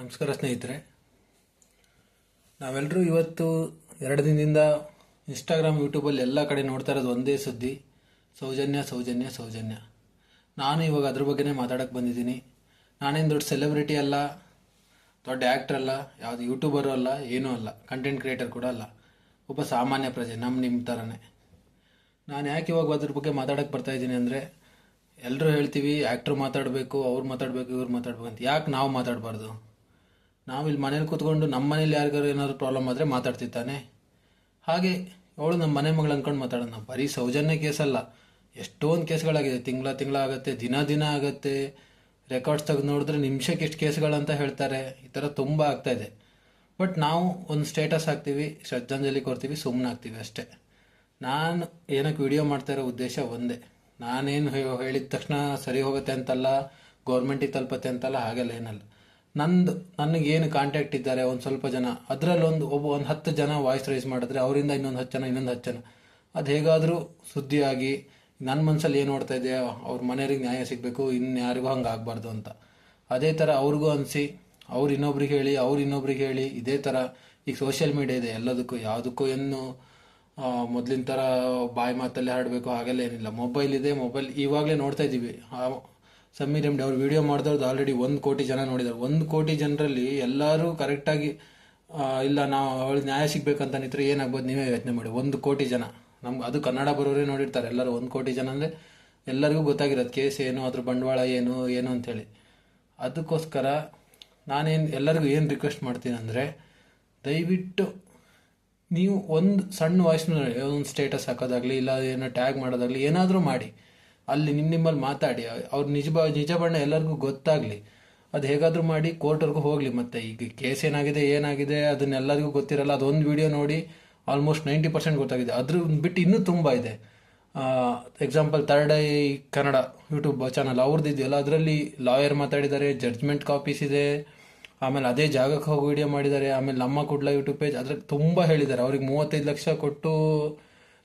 ನಮಸ್ಕಾರ ಸ್ನೇಹಿತರೆ. ನಾವೆಲ್ಲರೂ ಇವತ್ತು ಎರಡು ದಿನದಿಂದ ಇನ್ಸ್ಟಾಗ್ರಾಮ್ ಯೂಟ್ಯೂಬಲ್ಲಿ ಎಲ್ಲ ಕಡೆ ನೋಡ್ತಾ ಇರೋದು ಒಂದೇ ಸುದ್ದಿ. ಸೌಜನ್ಯ ಸೌಜನ್ಯ ಸೌಜನ್ಯ. ನಾನು ಇವಾಗ ಅದ್ರ ಬಗ್ಗೆನೇ ಮಾತಾಡೋಕ್ಕೆ ಬಂದಿದ್ದೀನಿ. ನಾನೇನು ದೊಡ್ಡ ಸೆಲೆಬ್ರಿಟಿ ಅಲ್ಲ, ದೊಡ್ಡ ಆ್ಯಕ್ಟ್ರ್ ಅಲ್ಲ, ಯಾವುದು ಯೂಟ್ಯೂಬರು ಅಲ್ಲ, ಏನೂ ಅಲ್ಲ. ಕಂಟೆಂಟ್ ಕ್ರಿಯೇಟರ್ ಕೂಡ ಅಲ್ಲ. ಒಬ್ಬ ಸಾಮಾನ್ಯ ಪ್ರಜೆ ನಮ್ಮ ನಿಮ್ಮ ಥರನೇ ನಾನು ಯಾಕೆ ಇವಾಗ ಅದ್ರ ಬಗ್ಗೆ ಮಾತಾಡಕ್ಕೆ ಬರ್ತಾಯಿದ್ದೀನಿ ಅಂದರೆ ಎಲ್ಲರೂ ಹೇಳ್ತೀವಿ ಆ್ಯಕ್ಟ್ರು ಮಾತಾಡಬೇಕು, ಅವ್ರು ಮಾತಾಡಬೇಕು, ಇವ್ರು ಮಾತಾಡಬೇಕು ಅಂತ. ಯಾಕೆ ನಾವು ಮಾತಾಡಬಾರ್ದು? ನಾವು ಇಲ್ಲಿ ಮನೇಲಿ ಕೂತ್ಕೊಂಡು ನಮ್ಮ ಮನೇಲಿ ಯಾರಿಗಾರು ಏನಾದ್ರು ಪ್ರಾಬ್ಲಮ್ ಆದರೆ ಮಾತಾಡ್ತಿತ್ತಾನೆ ಹಾಗೆ ಅವಳು ನಮ್ಮ ಮನೆ ಮಗಳು ಅಂದ್ಕೊಂಡು ಮಾತಾಡೋಣ ಬರೀ ಸೌಜನ್ಯ ಕೇಸಲ್ಲ. ಎಷ್ಟೊಂದು ಕೇಸ್ಗಳಾಗಿದೆ. ತಿಂಗಳ ತಿಂಗಳ ಆಗುತ್ತೆ, ದಿನ ದಿನ ಆಗುತ್ತೆ. ರೆಕಾರ್ಡ್ಸ್ ತೆಗೆದು ನೋಡಿದ್ರೆ ನಿಮಿಷಕ್ಕೆ ಎಷ್ಟು ಕೇಸ್ಗಳಂತ ಹೇಳ್ತಾರೆ. ಈ ಥರ ತುಂಬ ಇದೆ. ಬಟ್ ನಾವು ಒಂದು ಸ್ಟೇಟಸ್ ಹಾಕ್ತೀವಿ, ಶ್ರದ್ಧಾಂಜಲಿ ಕೊಡ್ತೀವಿ ಸುಮ್ಮನೆ ಆಗ್ತೀವಿ ಅಷ್ಟೇ. ನಾನು ಏನಕ್ಕೆ ವಿಡಿಯೋ ಮಾಡ್ತಾ ಇರೋ ಉದ್ದೇಶ ಒಂದೇ. ನಾನೇನು ಹೇಳಿದ ತಕ್ಷಣ ಸರಿ ಹೋಗುತ್ತೆ ಅಂತಲ್ಲ ಗೌರ್ಮೆಂಟಿಗೆ ತಲುಪತ್ತೆ ಅಂತಲ್ಲ, ಹಾಗೆಲ್ಲ ಏನಲ್ಲ. ನಂದು, ನನಗೇನು ಕಾಂಟ್ಯಾಕ್ಟ್ ಇದ್ದಾರೆ ಒಂದು ಸ್ವಲ್ಪ ಜನ. ಅದರಲ್ಲೊಂದು ಒಬ್ಬ, ಒಂದು ಹತ್ತು ಜನ ವಾಯ್ಸ್ ರೈಸ್ ಮಾಡಿದ್ರೆ ಅವರಿಂದ ಇನ್ನೊಂದು ಹತ್ತು ಜನ, ಇನ್ನೊಂದು ಹತ್ತು ಜನ. ಅದು ಹೇಗಾದರೂ ಸುದ್ದಿಯಾಗಿ ನನ್ನ ಮನಸ್ಸಲ್ಲಿ ಏನು ನೋಡ್ತಾ ಇದೆಯೋ ಅವ್ರ ಮನೆಯವ್ರಿಗೆ ನ್ಯಾಯ ಸಿಗಬೇಕು ಇನ್ನು ಯಾರಿಗೂ ಹಂಗೆ ಆಗಬಾರ್ದು ಅಂತ. ಅದೇ ಥರ ಅವ್ರಿಗೂ ಅನಿಸಿ, ಅವ್ರು ಇನ್ನೊಬ್ರಿಗೆ ಹೇಳಿ, ಅವ್ರು ಇನ್ನೊಬ್ರಿಗೆ ಹೇಳಿ, ಇದೇ ಥರ ಈಗ ಸೋಷಿಯಲ್ ಮೀಡಿಯಾ ಇದೆ ಎಲ್ಲದಕ್ಕೂ, ಯಾವುದಕ್ಕೂ ಏನು ಮೊದಲಿನ ಥರ ಬಾಯಿ ಮಾತಲ್ಲೇ ಹಾಡಬೇಕು, ಹಾಗೆಲ್ಲ ಏನಿಲ್ಲ. ಮೊಬೈಲ್ ಇದೆ ಮೊಬೈಲ್ ಇವಾಗಲೇ ನೋಡ್ತಾ ಇದ್ದೀವಿ ಸಮೀರ್ ಎಮ್ಡಿ ಅವ್ರು ವಿಡಿಯೋ ಮಾಡಿದವ್ರದ್ದು ಆಲ್ರೆಡಿ ಒಂದು ಕೋಟಿ ಜನ ನೋಡಿದ್ದಾರೆ ಒಂದು ಕೋಟಿ ಜನರಲ್ಲಿ ಎಲ್ಲರೂ ಕರೆಕ್ಟಾಗಿ ಇಲ್ಲ ನಾವು ಅವಳಿಗೆ ನ್ಯಾಯ ಸಿಗ್ಬೇಕಂತ ಅನ್ನಿದ್ರೆ ಏನಾಗ್ಬೋದು ನೀವೇ ಯೋಚನೆ ಮಾಡಿ. ಒಂದು ಕೋಟಿ ಜನ. ನಮ್ಗೆ ಅದು ಕನ್ನಡ ಬರೋರೇ ನೋಡಿರ್ತಾರೆ. ಎಲ್ಲರೂ ಒಂದು ಕೋಟಿ ಜನ ಅಂದರೆ ಎಲ್ಲರಿಗೂ ಗೊತ್ತಾಗಿರೋದು ಕೇಸ್ ಏನು, ಅದ್ರ ಬಂಡವಾಳ ಏನು ಏನು ಅಂಥೇಳಿ ಅದಕ್ಕೋಸ್ಕರ ನಾನೇನು, ಎಲ್ಲರಿಗೂ ಏನು ರಿಕ್ವೆಸ್ಟ್ ಮಾಡ್ತೀನಿ ಅಂದರೆ ದಯವಿಟ್ಟು ನೀವು ಒಂದು ಸಣ್ಣ ವಾಯ್ಸ್ನ ಒಂದು ಸ್ಟೇಟಸ್ ಹಾಕೋದಾಗಲಿ, ಇಲ್ಲ ಏನೋ ಟ್ಯಾಗ್ ಮಾಡೋದಾಗಲಿ ಏನಾದರೂ ಮಾಡಿ. ಅಲ್ಲಿ ನಿಮ್ಮ ನಿಮ್ಮಲ್ಲಿ ಮಾತಾಡಿ, ಅವ್ರ ನಿಜ ನಿಜ ಬಣ್ಣ ಎಲ್ಲರಿಗೂ ಗೊತ್ತಾಗಲಿ. ಅದು ಹೇಗಾದರೂ ಮಾಡಿ ಕೋರ್ಟ್ವರೆಗೂ ಹೋಗಲಿ ಮತ್ತೆ. ಈಗ ಕೇಸ್ ಏನಾಗಿದೆ ಏನಾಗಿದೆ ಅದನ್ನೆಲ್ಲರಿಗೂ ಗೊತ್ತಿರಲ್ಲ. ಅದೊಂದು ವಿಡಿಯೋ ನೋಡಿ ಆಲ್ಮೋಸ್ಟ್ ನೈಂಟಿ ಪರ್ಸೆಂಟ್ ಗೊತ್ತಾಗಿದೆ. ಅದ್ರ ಬಿಟ್ಟು ಇನ್ನೂ ತುಂಬ ಇದೆ. Example third eye Kannada YouTube channel ಅವ್ರದ್ದು ಇದೆಯಲ್ಲ, ಅದರಲ್ಲಿ ಲಾಯರ್ ಮಾತಾಡಿದ್ದಾರೆ ಜಡ್ಜ್ಮೆಂಟ್ ಕಾಪೀಸ್ ಇದೆ. ಆಮೇಲೆ ಅದೇ ಜಾಗಕ್ಕೆ ಹೋಗಿ ವಿಡಿಯೋ ಮಾಡಿದ್ದಾರೆ ಆಮೇಲೆ ನಮ್ಮ ಕುಡ್ಲ ಯೂಟ್ಯೂಬ್ ಪೇಜ್ ಅದ್ರಾಗ ತುಂಬ ಹೇಳಿದ್ದಾರೆ ಅವ್ರಿಗೆ ಮೂವತ್ತೈದು ಲಕ್ಷ ಕೊಟ್ಟು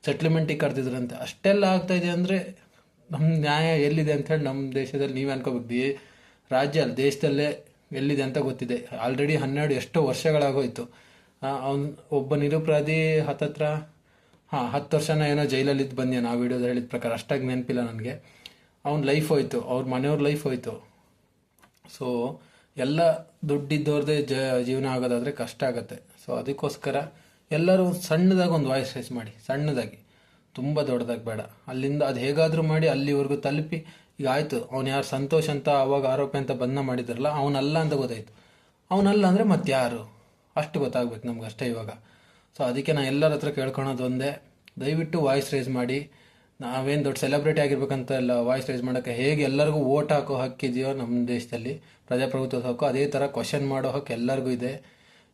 ಸೆಟ್ಲ್ಮೆಂಟಿಗೆ ಕರೆದಿದ್ರಂತೆ. ಅಷ್ಟೆಲ್ಲ ಆಗ್ತಾ ಇದೆ ಅಂದರೆ ನಮ್ಮ ನ್ಯಾಯ ಎಲ್ಲಿದೆ ಅಂತ ಹೇಳಿ ನಮ್ಮ ದೇಶದಲ್ಲಿ ನೀವು ಅನ್ಕೋಬೇಕು ರಾಜ್ಯ ದೇಶದಲ್ಲೇ ಎಲ್ಲಿದೆ ಅಂತ ಗೊತ್ತಿದೆ. ಆಲ್ರೆಡಿ ಹನ್ನೆರಡು ಎಷ್ಟೋ ವರ್ಷಗಳಾಗೋಯ್ತು. ಅವ್ನು, ಒಬ್ಬ ನಿರುಪರಾಧಿ ಹತ್ತತ್ರ, ಹಾಂ, ಹತ್ತು ವರ್ಷನ ಏನೋ ಜೈಲಲ್ಲಿ ಇದ್ದು ಬಂದ್ಯಾನ ಆ ವಿಡಿಯೋದ ಹೇಳಿದ ಪ್ರಕಾರ. ಅಷ್ಟಾಗಿ ನೆನಪಿಲ್ಲ ನನಗೆ. ಅವ್ನ ಲೈಫ್ ಹೋಯ್ತು. ಅವ್ರ ಮನೆಯವ್ರ ಲೈಫ್ ಹೋಯ್ತು. ಸೊ, ಎಲ್ಲ ದುಡ್ಡಿದ್ದವ್ರದ್ದೇ ಜ, ಜೀವನ ಆಗೋದಾದ್ರೆ ಕಷ್ಟ ಆಗುತ್ತೆ. ಸೊ, ಅದಕ್ಕೋಸ್ಕರ ಎಲ್ಲರೂ ಸಣ್ಣದಾಗಿ ಒಂದು ವಾಯ್ಸ್ ರೈಸ್ ಮಾಡಿ. ಸಣ್ಣದಾಗಿ. ತುಂಬ ದೊಡ್ಡದಾಗಿ ಬೇಡ. ಅಲ್ಲಿಂದ ಅದು ಹೇಗಾದರೂ ಮಾಡಿ ಅಲ್ಲಿವರೆಗೂ ತಲುಪಿ, ಈಗ ಆಯಿತು, ಅವ್ನು ಯಾರು ಸಂತೋಷ್ ಅಂತ ಅವಾಗ ಆರೋಪಿ ಅಂತ ಬಂದ ಮಾಡಿದ್ರಲ್ಲ, ಅವನಲ್ಲ ಅಂತ ಗೊತ್ತಾಯ್ತು. ಅವನಲ್ಲ ಅಂದರೆ ಮತ್ತೆ ಯಾರು ಅಷ್ಟು ಗೊತ್ತಾಗ್ಬೇಕು ನಮ್ಗೆ ಅಷ್ಟೇ ಇವಾಗ. ಸೊ ಅದಕ್ಕೆ ನಾನು ಎಲ್ಲರ ಹತ್ರ ಕೇಳ್ಕೊಳೋದು ಒಂದೇ. ದಯವಿಟ್ಟು ವಾಯ್ಸ್ ರೈಸ್ ಮಾಡಿ. ನಾವೇನು ದೊಡ್ಡ ಸೆಲೆಬ್ರಿಟಿ ಆಗಿರ್ಬೇಕಂತ ಎಲ್ಲ ವಾಯ್ಸ್ ರೈಸ್ ಮಾಡೋಕ್ಕೆ ಹೇಗೆ ಎಲ್ಲರಿಗೂ ವೋಟ್ ಹಾಕೋ ಹಕ್ಕಿದೆಯೋ ನಮ್ಮ ದೇಶದಲ್ಲಿ ಪ್ರಜಾಪ್ರಭುತ್ವದ ಹಕ್ಕು ಅದೇ ಥರ ಕ್ವಶನ್ ಮಾಡೋ ಹಕ್ಕು ಎಲ್ಲರಿಗೂ ಇದೆ.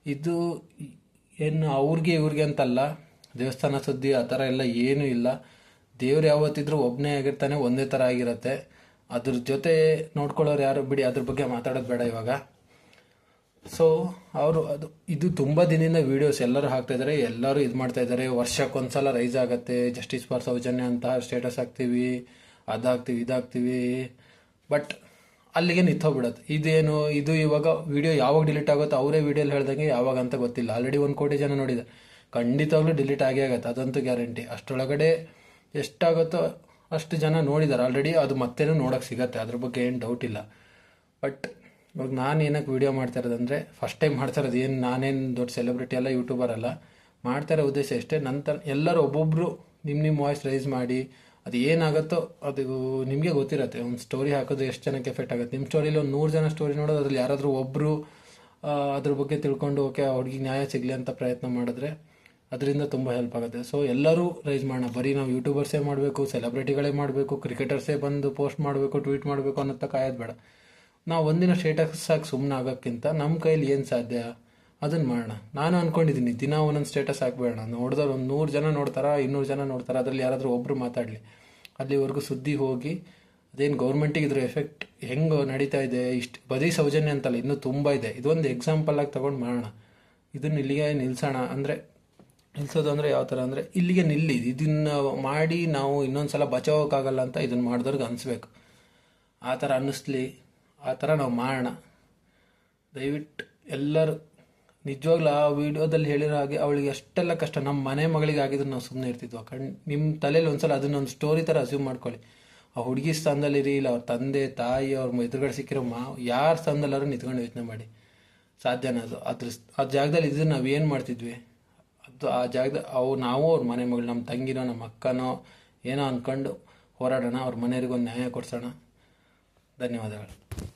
ಇದು ಏನು ಅವ್ರಿಗೆ ಇವ್ರಿಗೆ ಅಂತಲ್ಲ ದೇವಸ್ಥಾನ ಸುದ್ದಿ ಆ ಥರ ಎಲ್ಲ ಏನೂ ಇಲ್ಲ. ದೇವ್ರು ಯಾವತ್ತಿದ್ರೂ ಒಬ್ಬನೇ ಆಗಿರ್ತಾನೆ, ಒಂದೇ ಥರ ಆಗಿರುತ್ತೆ. ಅದ್ರ ಜೊತೆ ನೋಡ್ಕೊಳ್ಳೋರು ಯಾರು ಬಿಡಿ, ಅದ್ರ ಬಗ್ಗೆ ಮಾತಾಡೋದು ಬೇಡ ಇವಾಗ. ಸೊ ಅವರು ಅದು, ಇದು ತುಂಬ ದಿನದಿಂದ ವೀಡಿಯೋಸ್ ಎಲ್ಲರೂ ಹಾಕ್ತಾಯಿದ್ದಾರೆ ಎಲ್ಲರೂ ಇದು ಮಾಡ್ತಾ ಇದ್ದಾರೆ ವರ್ಷಕ್ಕೊಂದ್ಸಲ ರೈಸ್ ಆಗುತ್ತೆ ಜಸ್ಟಿಸ್ ಫಾರ್ ಸೌಜನ್ಯ ಅಂತ ಸ್ಟೇಟಸ್ ಹಾಕ್ತೀವಿ, ಅದಾಗ್ತೀವಿ, ಇದಾಗ್ತೀವಿ. ಬಟ್ ಅಲ್ಲಿಗೆ ನಿಂತೋಗ್ಬಿಡತ್ತೆ. ಇದೇನು, ಇದು ಇವಾಗ ವಿಡಿಯೋ ಯಾವಾಗ ಡಿಲೀಟ್ ಆಗುತ್ತೋ ಅವರೇ ವೀಡಿಯೋಲಿ ಹೇಳ್ದಂಗೆ ಯಾವಾಗ ಅಂತ ಗೊತ್ತಿಲ್ಲ. ಆಲ್ರೆಡಿ ಒಂದು ಕೋಟಿ ಜನ ನೋಡಿದ್ದಾರೆ. ಖಂಡಿತವಾಗ್ಲೂ ಡಿಲೀಟ್ ಆಗೇ ಆಗುತ್ತೆ. ಅದಂತೂ ಗ್ಯಾರಂಟಿ ಅಷ್ಟರೊಳಗಡೆ ಎಷ್ಟಾಗುತ್ತೋ ಅಷ್ಟು ಜನ ನೋಡಿದ್ದಾರೆ ಆಲ್ರೆಡಿ ಅದು ಮತ್ತೇನೂ ನೋಡೋಕೆ ಸಿಗತ್ತೆ. ಅದ್ರ ಬಗ್ಗೆ ಏನು ಡೌಟ್ ಇಲ್ಲ. ಬಟ್ ಇವಾಗ ನಾನು ಏನಕ್ಕೆ ವೀಡಿಯೋ ಮಾಡ್ತಾ ಇರೋದಂದರೆ ಫಸ್ಟ್ ಟೈಮ್ ಮಾಡ್ತಾ ಇರೋದು ಏನು ನಾನೇನು ದೊಡ್ಡ ಸೆಲೆಬ್ರಿಟಿ ಅಲ್ಲ ಯೂಟ್ಯೂಬರ್ ಅಲ್ಲ. ಮಾಡ್ತಾ ಇರೋ ಉದ್ದೇಶ ಅಷ್ಟೇ ನಂತರ ಎಲ್ಲರೂ ಒಬ್ಬೊಬ್ಬರು ನಿಮ್ಮ ನಿಮ್ಮ ವಾಯ್ಸ್ ರೈಸ್ ಮಾಡಿ, ಅದು ಏನಾಗುತ್ತೋ ಅದು ನಿಮಗೆ ಗೊತ್ತಿರುತ್ತೆ. ಒಂದು ಸ್ಟೋರಿ ಹಾಕೋದು ಎಷ್ಟು ಜನಕ್ಕೆ ಎಫೆಕ್ಟ್ ಆಗುತ್ತೆ. ನಿಮ್ಮ ಸ್ಟೋರಿಲಿ ಒಂದು ನೂರು ಜನ ಸ್ಟೋರಿ ನೋಡೋದು, ಅದ್ರಲ್ಲಿ ಯಾರಾದರೂ ಒಬ್ಬರು ಅದ್ರ ಬಗ್ಗೆ ತಿಳ್ಕೊಂಡು, ಓಕೆ, ಆ ಹುಡುಗಿಗೆ ನ್ಯಾಯ ಸಿಗಲಿ ಅಂತ ಪ್ರಯತ್ನ ಮಾಡಿದ್ರೆ ಅದರಿಂದ ತುಂಬ ಹೆಲ್ಪ್ ಆಗುತ್ತೆ. ಸೊ ಎಲ್ಲರೂ ರೈಸ್ ಮಾಡೋಣ. ಬರೀ ನಾವು ಯೂಟ್ಯೂಬರ್ಸೇ ಮಾಡಬೇಕು ಸೆಲೆಬ್ರಿಟಿಗಳೇ ಮಾಡಬೇಕು ಕ್ರಿಕೆಟರ್ಸೇ ಬಂದು ಪೋಸ್ಟ್ ಮಾಡಬೇಕು ಟ್ವೀಟ್ ಮಾಡಬೇಕು ಅನ್ನೋತ್ತ ಕಾಯೋದು ಬೇಡ. ನಾವು ಒಂದಿನ ಸ್ಟೇಟಸ್ ಹಾಕಿ ಸುಮ್ಮನೆ ಆಗೋಕ್ಕಿಂತ ನಮ್ಮ ಕೈಲಿ ಏನು ಸಾಧ್ಯ ಅದನ್ನು ಮಾಡೋಣ. ನಾನು ಅಂದ್ಕೊಂಡಿದ್ದೀನಿ ದಿನ ಒಂದೊಂದು ಸ್ಟೇಟಸ್ ಹಾಕ್ಬೇಡ ನೋಡಿದ್ರೆ ಒಂದು ನೂರು ಜನ ನೋಡ್ತಾರ, ಇನ್ನೂರು ಜನ ನೋಡ್ತಾರೆ, ಅದರಲ್ಲಿ ಯಾರಾದರೂ ಒಬ್ಬರು ಮಾತಾಡಲಿ. ಅಲ್ಲಿವರೆಗೂ ಸುದ್ದಿ ಹೋಗಿ, ಅದೇನು ಗೌರ್ಮೆಂಟಿಗೆ ಇದ್ರ ಎಫೆಕ್ಟ್ ಹೆಂಗೆ ನಡೀತಾ ಇದೆ, ಇಷ್ಟು ಬದಿ ಸೌಜನ್ಯ ಅಂತಲ್ಲ, ಇನ್ನೂ ತುಂಬ ಇದೆ. ಇದೊಂದು ಎಕ್ಸಾಂಪಲ್ ಆಗಿ ತೊಗೊಂಡು ಮಾಡೋಣ. ಇದನ್ನ ಇಲ್ಲಿಗೆ ನಿಲ್ಸೋಣ. ಅಂದರೆ ನಿಲ್ಸೋದು ಅಂದರೆ ಯಾವ ಥರ ಅಂದರೆ ಇಲ್ಲಿಗೆ ನಿಲ್ಲಿ, ಇದನ್ನು ಮಾಡಿ ನಾವು ಇನ್ನೊಂದು ಸಲ ಬಚಾವಕ್ಕಾಗಲ್ಲ ಅಂತ ಇದನ್ನು ಮಾಡಿದವ್ರಿಗೆ ಅನಿಸ್ಬೇಕು. ಆ ಥರ ಅನ್ನಿಸ್ಲಿ, ಆ ಥರ ನಾವು ಮಾಡೋಣ. ದಯವಿಟ್ಟು ಎಲ್ಲರೂ, ನಿಜವಾಗ್ಲೂ ಆ ವಿಡಿಯೋದಲ್ಲಿ ಹೇಳಿರೋ ಹಾಗೆ ಅವಳಿಗೆ ಎಷ್ಟೆಲ್ಲ ಕಷ್ಟ. ನಮ್ಮ ಮನೆ ಮಗಳಿಗೆ ಆಗಿದ್ರು ನಾವು ಸುಮ್ಮನೆ ಇರ್ತಿದ್ವು. ಕಣ್ ನಿಮ್ಮ ತಲೆಯಲ್ಲಿ ಒಂದ್ಸಲ ಅದನ್ನೊಂದು ಸ್ಟೋರಿ ಥರ ಅಸ್ಯೂಮ್ ಮಾಡ್ಕೊಳ್ಳಿ. ಆ ಹುಡುಗಿ ಸ್ಥಾನದಲ್ಲಿರಿ ಇಲ್ಲ ಅವ್ರ ತಂದೆ, ತಾಯಿ, ಅವ್ರ ಎದುರುಗಡೆ ಸಿಕ್ಕಿರೋ ಮಾ, ಯಾರ ಸ್ಥಾನದಲ್ಲಾದ್ರೂ ನಿಂತ್ಕೊಂಡು ಯೋಚನೆ ಮಾಡಿ. ಸಾಧ್ಯನ ಅದು? ಅದ್ರ ಆ ಜಾಗದಲ್ಲಿ ಇದ್ರೆ ನಾವು ಏನು ಮಾಡ್ತಿದ್ವಿ? ಆ ಜಾಗದ ಅವು ನಾವು ಅವ್ರ ಮನೆ ಮಗಳು ನಮ್ಮ ತಂಗಿನೋ ನಮ್ಮ ಅಕ್ಕನೋ ಏನೋ ಅಂದ್ಕೊಂಡು ಹೋರಾಡೋಣ, ಅವ್ರ ಮನೆಯವ್ರಿಗೊಂದು ನ್ಯಾಯ ಕೊಡ್ಸೋಣ. ಧನ್ಯವಾದಗಳು.